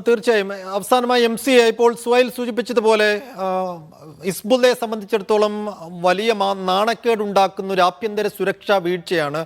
തീർച്ചയായും. അവസാനമായി M C ഇപ്പോൾ സുഹൈൽ സൂചിപ്പിച്ചതുപോലെ ഹിസ്ബുള്ളയെ സംബന്ധിച്ചിടത്തോളം വലിയ നാണക്കേട് നാണക്കേടുണ്ടാക്കുന്ന ഒരു ആഭ്യന്തര സുരക്ഷാ വീഴ്ചയാണ്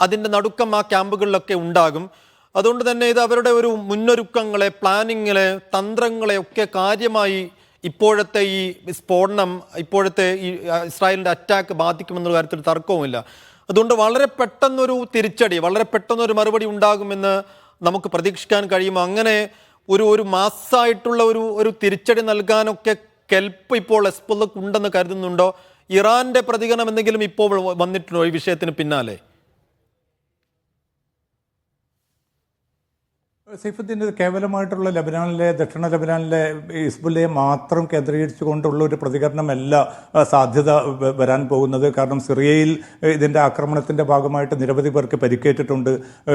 അതിന്റെ നടുക്കം ആ ക്യാമ്പുകളിലൊക്കെ ഉണ്ടാകും. അതുകൊണ്ട് തന്നെ ഇത് അവരുടെ ഒരു മുന്നൊരുക്കങ്ങളെ പ്ലാനിങ്ങിലെ തന്ത്രങ്ങളെ ഒക്കെ കാര്യമായി ഇപ്പോഴത്തെ ഈ സ്ഫോടനം ഇപ്പോഴത്തെ ഈ ഇസ്രായേലിന്റെ അറ്റാക്ക് ബാധിക്കുമെന്നുള്ള കാര്യത്തിൽ തർക്കവുമില്ല. അതുകൊണ്ട് വളരെ പെട്ടെന്നൊരു തിരിച്ചടി വളരെ പെട്ടെന്നൊരു മറുപടി ഉണ്ടാകുമെന്ന് നമുക്ക് പ്രതീക്ഷിക്കാൻ കഴിയുമോ അങ്ങനെ ഒരു ഒരു മാസമായിട്ടുള്ള ഒരു ഒരു തിരിച്ചടി നൽകാനൊക്കെ കെൽപ്പ് ഇപ്പോൾ എസ്പുള്ളക്ക് ഉണ്ടെന്ന് കരുതുന്നുണ്ടോ? ഇറാന്റെ പ്രതികരണം എന്തെങ്കിലും ഇപ്പോൾ വന്നിട്ടുണ്ടോ ഈ വിഷയത്തിന് പിന്നാലെ? സൈഫുദ്ദീൻ ഇത് കേവലമായിട്ടുള്ള ലബനാനിലെ ദക്ഷിണ ലബനാനിലെ ഹിസ്ബുല്ലയെ മാത്രം കേന്ദ്രീകരിച്ചുകൊണ്ടുള്ള ഒരു പ്രതികരണമല്ല സാധ്യത വരാൻ പോകുന്നത്. കാരണം സിറിയയിൽ ഇതിന്റെ ആക്രമണത്തിന്റെ ഭാഗമായിട്ട് നിരവധി പേർക്ക് പരിക്കേറ്റിട്ടുണ്ട്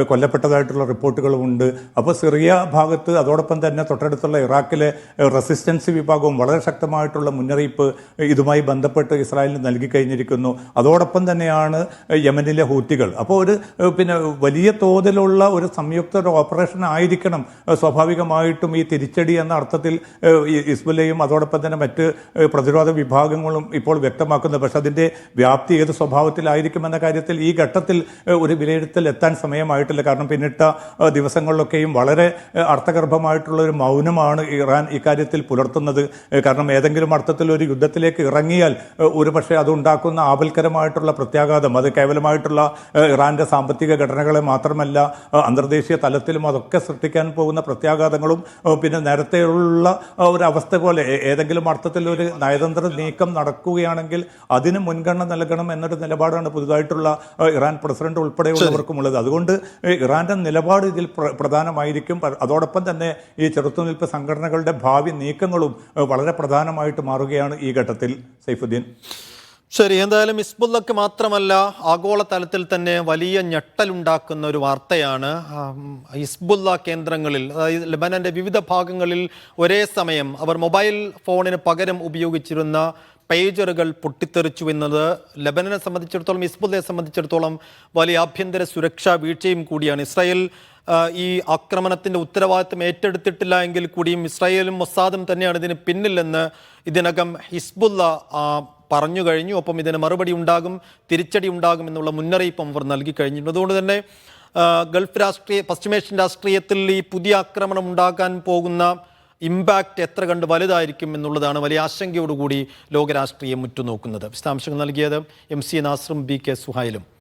കൊല്ലപ്പെട്ടതായിട്ടുള്ള റിപ്പോർട്ടുകളുമുണ്ട്. അപ്പോൾ സിറിയ ഭാഗത്ത് അതോടൊപ്പം തന്നെ തൊട്ടടുത്തുള്ള ഇറാഖിലെ റെസിസ്റ്റൻസ് വിഭാഗവും വളരെ ശക്തമായിട്ടുള്ള മുന്നറിയിപ്പ് ഇതുമായി ബന്ധപ്പെട്ട് ഇസ്രായേലിന് നൽകി കഴിഞ്ഞിരിക്കുന്നു. അതോടൊപ്പം തന്നെയാണ് യമനിലെ ഹൂത്തികൾ. അപ്പോൾ ഒരു പിന്നെ വലിയ തോതിലുള്ള ഒരു സംയുക്ത ഓപ്പറേഷൻ ഓപ്പറേഷൻ ആയിരിക്കണം. സ്വാഭാവികമായിട്ടും ഈ തിരിച്ചടി എന്ന അർത്ഥത്തിൽ ഇസ്ബുലയും അതോടൊപ്പം തന്നെ മറ്റ് പ്രതിരോധ വിഭാഗങ്ങളും ഇപ്പോൾ വ്യക്തമാക്കുന്നത്. പക്ഷേ അതിന്റെ വ്യാപ്തി ഏത് സ്വഭാവത്തിലായിരിക്കുമെന്ന കാര്യത്തിൽ ഈ ഘട്ടത്തിൽ ഒരു വിലയിരുത്തൽ എത്താൻ സമയമായിട്ടില്ല. കാരണം പിന്നിട്ട ദിവസങ്ങളിലൊക്കെയും വളരെ അർത്ഥഗർഭമായിട്ടുള്ള ഒരു മൗനമാണ് ഇറാൻ ഇക്കാര്യത്തിൽ പുലർത്തുന്നത്. കാരണം ഏതെങ്കിലും അർത്ഥത്തിൽ ഒരു യുദ്ധത്തിലേക്ക് ഇറങ്ങിയാൽ ഒരു ഒരുപക്ഷെ അതുണ്ടാക്കുന്ന ആപൽക്കരമായിട്ടുള്ള പ്രത്യാഘാതം അത് കേവലമായിട്ടുള്ള ഇറാന്റെ സാമ്പത്തിക ഘടനകളെ മാത്രമല്ല അന്തർദേശീയ തലത്തിലും അതൊക്കെ സൃഷ്ടിക്കാൻ പോകുന്ന പ്രത്യാഘാതങ്ങളും പിന്നെ നേരത്തെയുള്ള ഒരവസ്ഥ പോലെ ഏതെങ്കിലും അർത്ഥത്തിൽ ഒരു നയതന്ത്ര നീക്കം നടക്കുകയാണെങ്കിൽ അതിന് മുൻഗണന നൽകണം എന്നൊരു നിലപാടാണ് പുതുതായിട്ടുള്ള ഇറാൻ പ്രസിഡന്റ് ഉൾപ്പെടെയുള്ളവർക്കുമുള്ളത്. അതുകൊണ്ട് ഇറാന്റെ നിലപാട് ഇതിൽ പ്രധാനമായിരിക്കും. അതോടൊപ്പം തന്നെ ഈ ചെറുത്തുനിൽപ്പ് സംഘടനകളുടെ ഭാവി നീക്കങ്ങളും വളരെ പ്രധാനമായിട്ട് മാറുകയാണ് ഈ ഘട്ടത്തിൽ. സൈഫുദ്ദീൻ. ശരി എന്തായാലും ഹിസ്ബുള്ളക്ക് മാത്രമല്ല ആഗോള തലത്തിൽ തന്നെ വലിയ ഞെട്ടലുണ്ടാക്കുന്ന ഒരു വാർത്തയാണ്. ഇസ്ബുല്ല കേന്ദ്രങ്ങളിൽ അതായത് ലബനന്റെ വിവിധ ഭാഗങ്ങളിൽ ഒരേ സമയം അവർ മൊബൈൽ ഫോണിന് പകരം ഉപയോഗിച്ചിരുന്ന പേജറുകൾ പൊട്ടിത്തെറിച്ചു എന്നത് ലബനനെ സംബന്ധിച്ചിടത്തോളം ഇസ്ബുല്ലയെ സംബന്ധിച്ചിടത്തോളം വലിയ ആഭ്യന്തര സുരക്ഷാ വീഴ്ചയും കൂടിയാണ്. ഇസ്രായേൽ ഈ ആക്രമണത്തിന്റെ ഉത്തരവാദിത്വം ഏറ്റെടുത്തിട്ടില്ല എങ്കിൽ കൂടിയും ഇസ്രായേലും മൊസാദും തന്നെയാണ് ഇതിന് പിന്നിലെന്ന് ഇതിനകം ഹിസ്ബുള്ള ആ, പറഞ്ഞു കഴിഞ്ഞു. ഒപ്പം ഇതിന് മറുപടി ഉണ്ടാകും തിരിച്ചടി ഉണ്ടാകും എന്നുള്ള മുന്നറിയിപ്പും അവർ നൽകി കഴിഞ്ഞിട്ടുണ്ട്. അതുകൊണ്ട് തന്നെ ഗൾഫ് രാഷ്ട്രീയ പശ്ചിമേഷ്യൻ രാഷ്ട്രീയത്തിൽ ഈ പുതിയ ആക്രമണം ഉണ്ടാക്കാൻ പോകുന്ന ഇമ്പാക്റ്റ് എത്ര കണ്ട് വലുതായിരിക്കും എന്നുള്ളതാണ് വലിയ ആശങ്കയോടുകൂടി ലോകരാഷ്ട്രീയം ഉറ്റുനോക്കുന്നത്. വിശദാംശങ്ങൾ നൽകിയത് എം സി നാസറും ബി കെ സുഹൈലും.